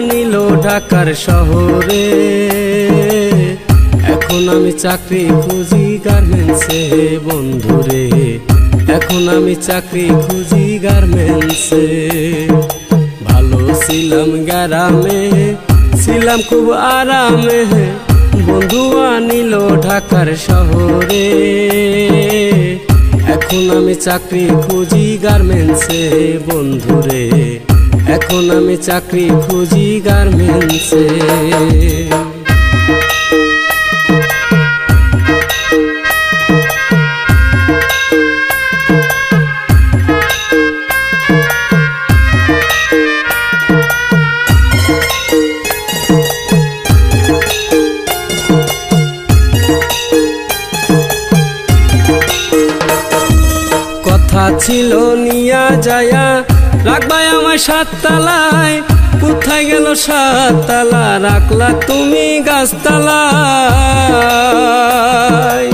আনিল ঢাকার শহরে। এখন আমি চাকরি খুঁজি গার্মেন্টসে বন্ধুরে। এখন আমি চাকরি খুঁজি গার্মেন্টসে ভালো ছিলাম গ্রামে, ছিলাম খুব আরামে। বন্ধু আনিল ঢাকার শহরে। এখন আমি চাকরি খুঁজি গার্মেন্টসে বন্ধুরে। এখন আমি চাকরি খুঁজি গার্মেন্টসে। কথা ছিল নিয়া যায়া রাখবাই আমার সাততলায়। কোথায় গেল সাততলা? রাখলা তুমি গাছতলায়।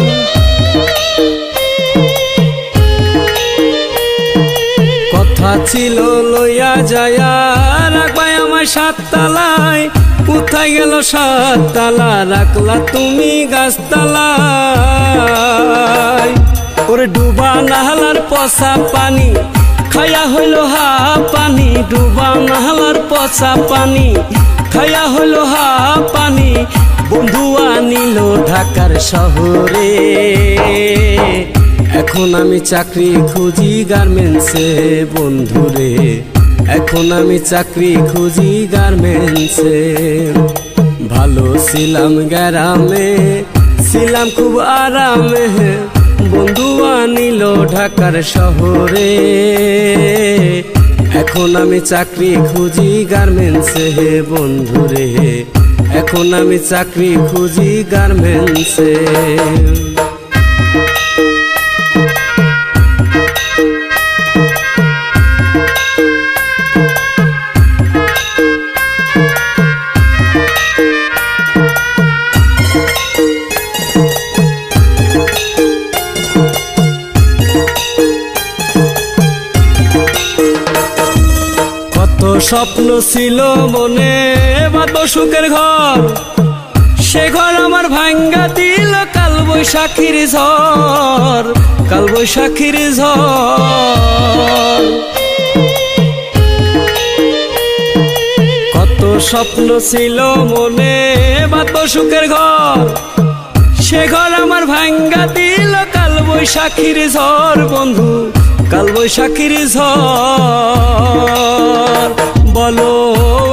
কথা ছিল লইয়া যায়া। রাখবাই আমার সাততলায়। কোথায় গেল সাততলা? রাখলা তুমি গাছতলায়। ওরে ডুবা নাহলার পচা পানি। খায়া হইল হা পানি, ডুবা নাহলার পচা পানি। খায়া হইল হা পানি বন্ধু আনিল ঢাকার শহরে। এখন আমি চাকরি খুঁজি গার্মেন্টসে, বন্ধুরে। এখন আমি চাকরি খুঁজি গার্মেন্টসে। ভালো ছিলাম গ্রামে, ছিলাম খুব আরামে। বন্ধু আনিল ঢাকার শহরে। এখন আমি চাকরি খুঁজি গার্মেন্টসে বন্ধুরে। এখন আমি চাকরি খুঁজি গার্মেন্টসে। কত স্বপ্ন ছিল মনে বাদ সুখের ঘর? সে ঘর আমার ভাঙ্গা দিল কাল বৈশাখীর ঝড় কাল বৈশাখীর ঝড়। কত স্বপ্ন ছিল মনে বাদ সুখের ঘর? সে ঘর আমার ভাঙ্গা দিল কাল বৈশাখীর ঝড়, বন্ধু কাল বৈশাখীর ঝড়। বলো,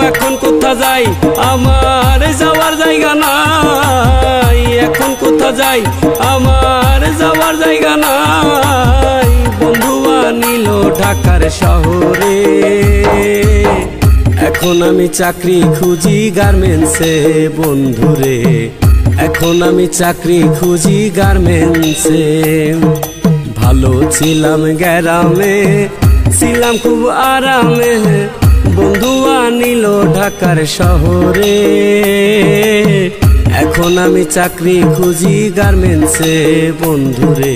এখন কোথা যাই? আমার যাওয়ার জায়গা নাই। এখন কোথা যাই? আমার যাওয়ার জায়গা নাই। বন্ধু আনিল ঢাকার শহরে। এখন আমি চাকরি খুঁজি গার্মেন্টসে, বন্ধুরে। এখন আমি চাকরি খুঁজি গার্মেন্টসে। ভালো ছিলাম গ্রামে, ছিলাম খুব আরামে। বন্ধু আনিল ঢাকার শহরে। এখন আমি চাকরি খুঁজি গার্মেন্টসে বন্ধুরে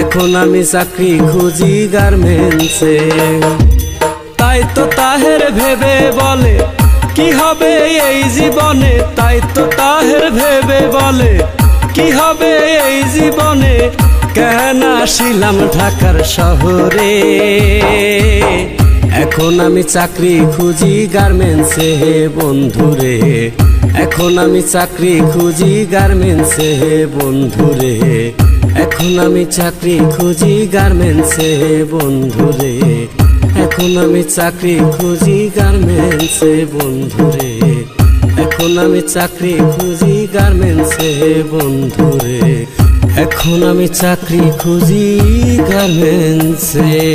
এখন আমি চাকরি খুঁজি গার্মেন্টসে। তাই তো তাহের ভেবে বলে, কি হবে এই জীবনে? তাই তো তাহের ভেবে বলে, কি হবে এই জীবনে? কেন আসিলাম ঢাকার শহরে? এখন আমি চাকরি খুঁজি গার্মেন্টসে, হে বন্ধুরে। এখন আমি চাকরি খুঁজি গার্মেন্টসে, হে বন্ধুরে। এখন আমি চাকরি খুঁজি গার্মেন্টসে, হে বন্ধুরে। এখন আমি চাকরি খুঁজি গার্মেন্টসে বন্ধুরে। এখন আমি চাকরি খুঁজি গার্মেন্টসে বন্ধুরে। এখন আমি চাকরি খুঁজি গার্মেন্টসে।